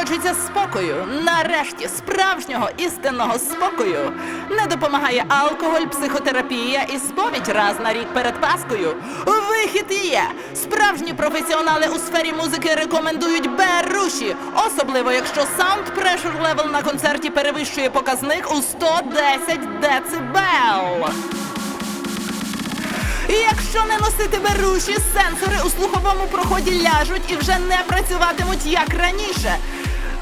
Хочеться спокою, нарешті справжнього істинного спокою. Не допомагає алкоголь, психотерапія і сповідь раз на рік перед Паскою. Вихід є. Справжні професіонали у сфері музики рекомендують беруші, особливо якщо саунд прешер левел на концерті перевищує показник у 110 децибел. Якщо не носити беруші, сенсори у слуховому проході ляжуть і вже не працюватимуть як раніше.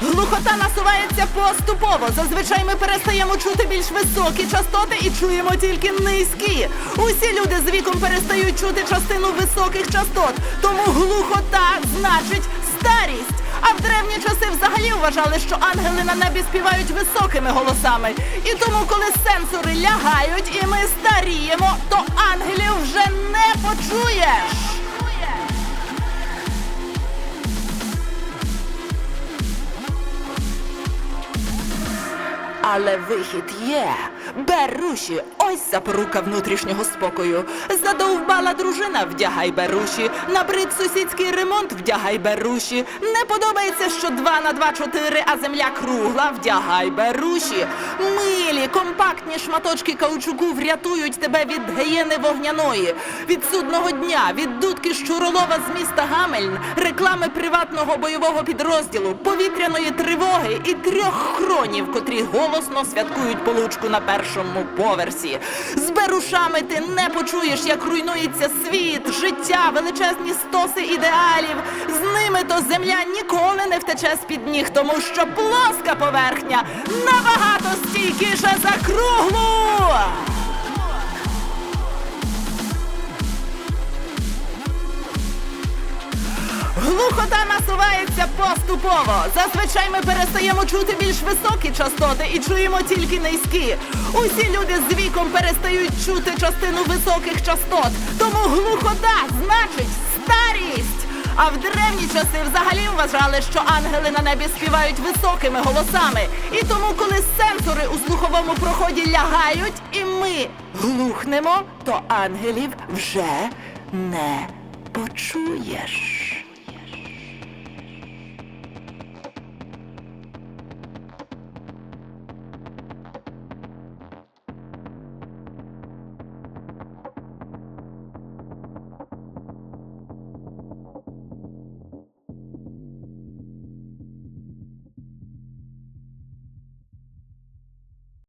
Глухота насувається поступово. Зазвичай ми перестаємо чути більш високі частоти і чуємо тільки низькі. Усі люди з віком перестають чути частину високих частот, тому глухота значить старість. А в древні часи взагалі вважали, що ангели на небі співають високими голосами. І тому, коли сенсори лягають і ми старіємо, то ангелів вже не почуєш. Але вихід є. Беруші, ось запорука внутрішнього спокою. Задовбала дружина, вдягай беруші. Набрид сусідський ремонт, вдягай беруші. Не подобається, що два на два чотири, а земля кругла, вдягай беруші. Милі, компактні шматочки каучуку врятують тебе від гієни вогняної, від судного дня, від дудки щуролова з міста Гамельн, реклами приватного бойового підрозділу, повітряної тривоги і трьох хронів, котрі голосно святкують получку на першому поверсі. З берушами ти не почуєш, як руйнується світ, життя, величезні стоси ідеалів. З ними то земля ніколи не втече з-під ніг, тому що плоска поверхня набагато стійкіша за круглу. Глухота насувається поступово. Зазвичай ми перестаємо чути більш високі частоти і чуємо тільки низькі. Усі люди з віком перестають чути частину високих частот. Тому глухота значить старість. А в древні часи взагалі вважали, що ангели на небі співають високими голосами. І тому, коли сенсори у слуховому проході лягають, і ми глухнемо, то ангелів вже не почуєш.